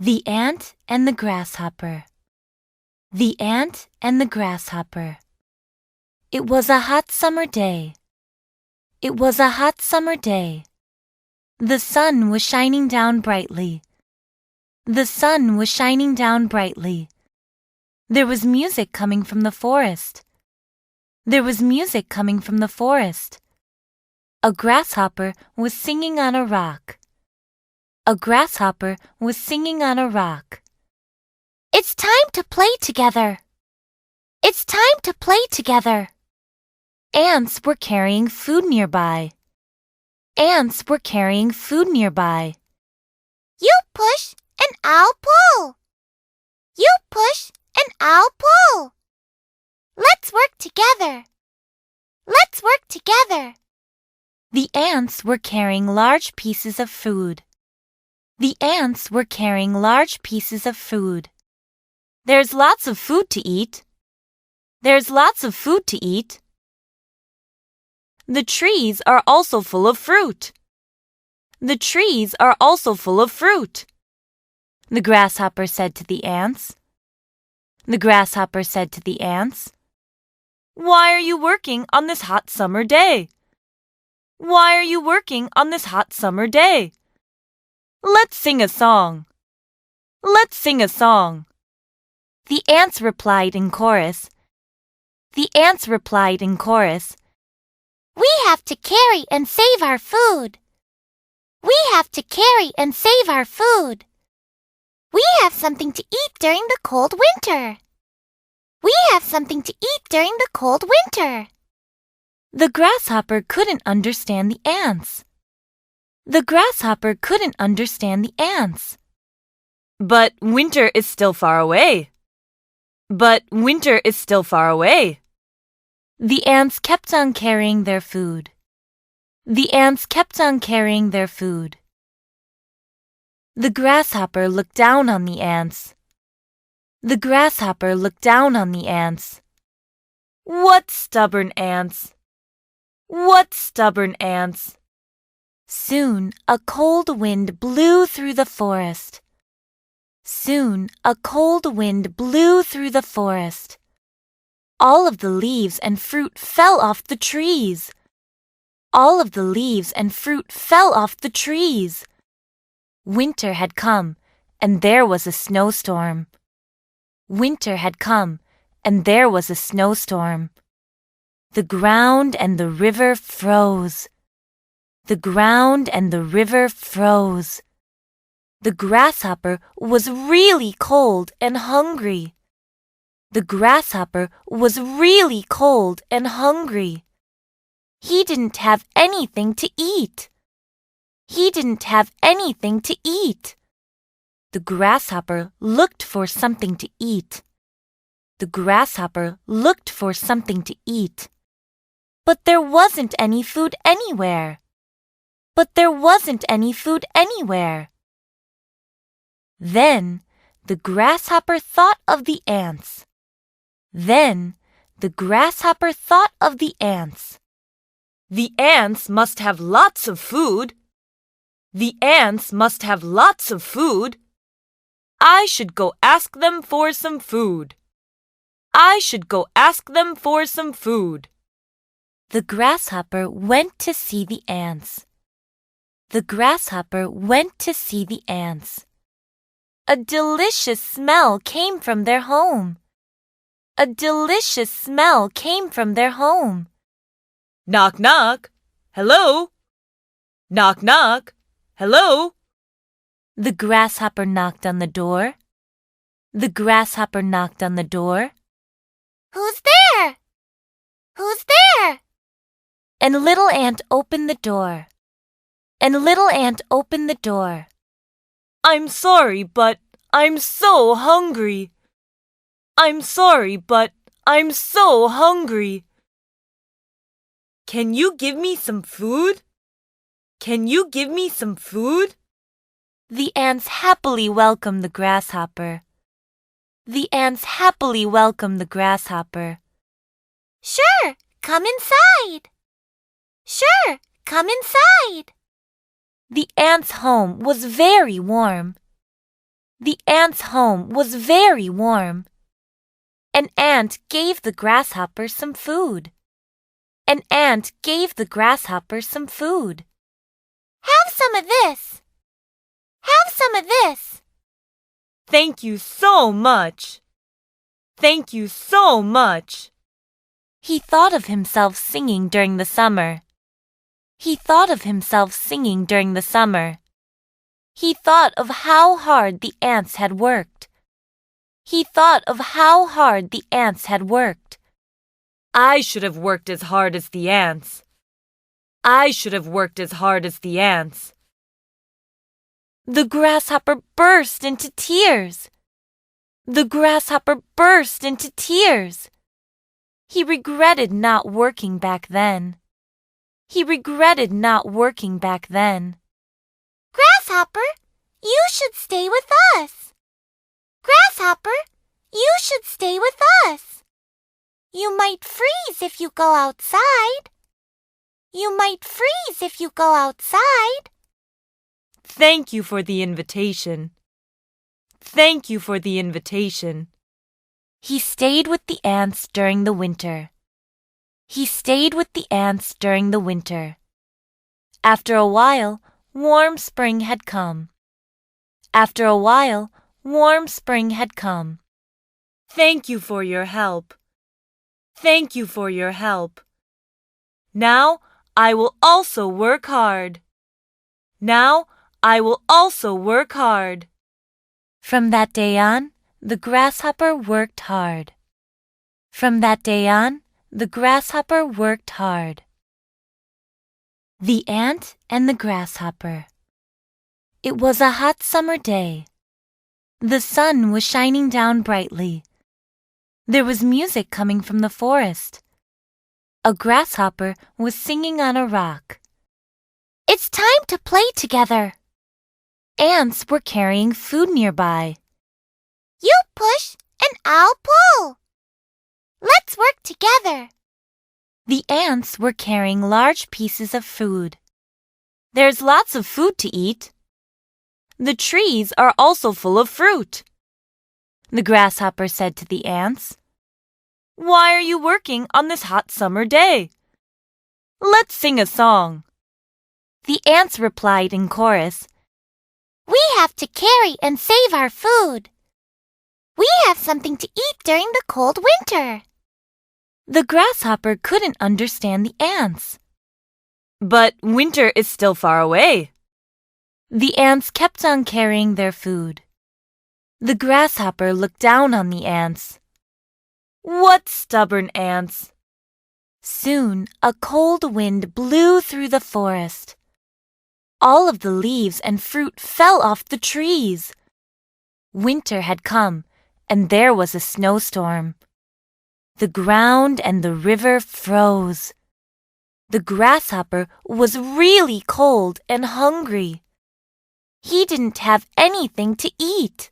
The Ant and the Grasshopper The Ant and the Grasshopper It was a hot summer day. It was a hot summer day. The sun was shining down brightly. The sun was shining down brightly. There was music coming from the forest. There was music coming from the forest. A grasshopper was singing on a rock. A grasshopper was singing on a rock. It's time to play together. It's time to play together. Ants were carrying food nearby. Ants were carrying food nearby. You push and I'll pull. You push and I'll pull. Let's work together. Let's work together. The ants were carrying large pieces of food. The ants were carrying large pieces of food. There's lots of food to eat. There's lots of food to eat. The trees are also full of fruit. The trees are also full of fruit. The grasshopper said to the ants. The grasshopper said to the ants, Why are you working on this hot summer day? Why are you working on this hot summer day? Let's sing a song. Let's sing a song. The ants replied in chorus. The ants replied in chorus. We have to carry and save our food. We have to carry and save our food. We have something to eat during the cold winter. We have something to eat during the cold winter. The grasshopper couldn't understand the ants. The grasshopper couldn't understand the ants. But winter is still far away. But winter is still far away. The ants kept on carrying their food. The ants kept on carrying their food. The grasshopper looked down on the ants. The grasshopper looked down on the ants. What stubborn ants! What stubborn ants! Soon a cold wind blew through the forest. Soon a cold wind blew through the forest. All of the leaves and fruit fell off the trees. All of the leaves and fruit fell off the trees. Winter had come, and there was a snowstorm. Winter had come, and there was a snowstorm. The ground and the river froze. The ground and the river froze. The grasshopper was really cold and hungry. The grasshopper was really cold and hungry. He didn't have anything to eat. He didn't have anything to eat. The grasshopper looked for something to eat. The grasshopper looked for something to eat. But there wasn't any food anywhere. But there wasn't any food anywhere. Then the grasshopper thought of the ants. Then the grasshopper thought of the ants. The ants must have lots of food. The ants must have lots of food. I should go ask them for some food. I should go ask them for some food. The grasshopper went to see the ants. The grasshopper went to see the ants. A delicious smell came from their home. A delicious smell came from their home. Knock, knock. Hello? Knock, knock. Hello? The grasshopper knocked on the door. The grasshopper knocked on the door. Who's there? Who's there? And Little Ant opened the door and Little Ant opened the door. I'm sorry, but I'm so hungry. I'm sorry, but I'm so hungry. Can you give me some food? Can you give me some food? The ants happily welcomed the grasshopper. The ants happily welcomed the grasshopper. Sure, come inside. Sure, come inside. The ants' home was very warm. The ant's home was very warm. An ant gave the grasshopper some food. An ant gave the grasshopper some food. Have some of this. Have some of this. Thank you so much. Thank you so much. He thought of himself singing during the summer. He thought of himself singing during the summer. He thought of how hard the ants had worked. He thought of how hard the ants had worked. I should have worked as hard as the ants. I should have worked as hard as the ants. The grasshopper burst into tears. The grasshopper burst into tears. He regretted not working back then. He regretted not working back then. Grasshopper, you should stay with us. Grasshopper, you should stay with us. You might freeze if you go outside. You might freeze if you go outside. Thank you for the invitation. Thank you for the invitation. He stayed with the ants during the winter. He stayed with the ants during the winter. After a while, warm spring had come. After a while, warm spring had come. Thank you for your help. Thank you for your help. Now I will also work hard. Now I will also work hard. From that day on, the grasshopper worked hard. From that day on, the grasshopper worked hard. The Ant and the Grasshopper. It was a hot summer day. The sun was shining down brightly. There was music coming from the forest. A grasshopper was singing on a rock. It's time to play together. Ants were carrying food nearby. You push and I'll pull. Let's work together. The ants were carrying large pieces of food. There's lots of food to eat. The trees are also full of fruit. The grasshopper said to the ants, Why are you working on this hot summer day? Let's sing a song. The ants replied in chorus, We have to carry and save our food. We have something to eat during the cold winter. The grasshopper couldn't understand the ants. But winter is still far away. The ants kept on carrying their food. The grasshopper looked down on the ants. What stubborn ants! Soon a cold wind blew through the forest. All of the leaves and fruit fell off the trees. Winter had come, and there was a snowstorm. The ground and the river froze. The grasshopper was really cold and hungry. He didn't have anything to eat.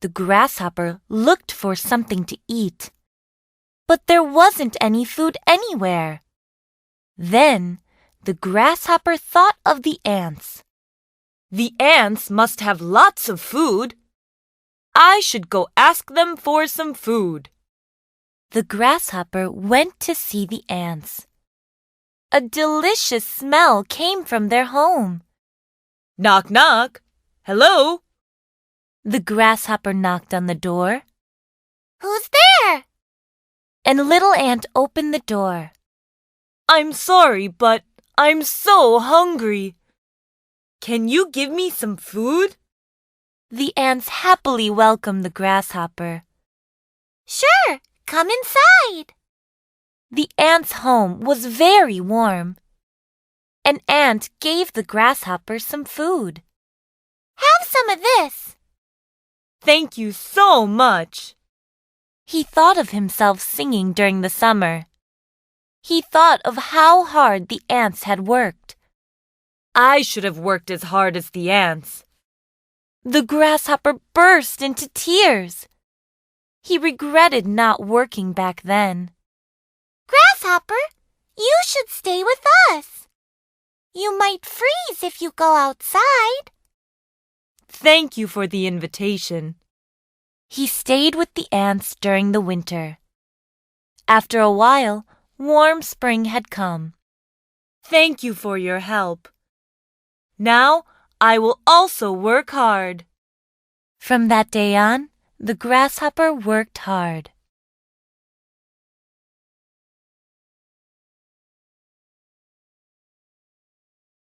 The grasshopper looked for something to eat. But there wasn't any food anywhere. Then the grasshopper thought of the ants. The ants must have lots of food. I should go ask them for some food. The grasshopper went to see the ants. A delicious smell came from their home. Knock, knock. Hello? The grasshopper knocked on the door. Who's there? And Little Ant opened the door. I'm sorry, but I'm so hungry. Can you give me some food? The ants happily welcomed the grasshopper. Sure, Come inside. The ant's home was very warm. An ant gave the grasshopper some food. Have some of this. Thank you so much. He thought of himself singing during the summer. He thought of how hard the ants had worked. I should have worked as hard as the ants. The grasshopper burst into tears. He regretted not working back then. Grasshopper, you should stay with us. You might freeze if you go outside. Thank you for the invitation. He stayed with the ants during the winter. After a while, warm spring had come. Thank you for your help. Now I will also work hard. From that day on, the grasshopper worked hard.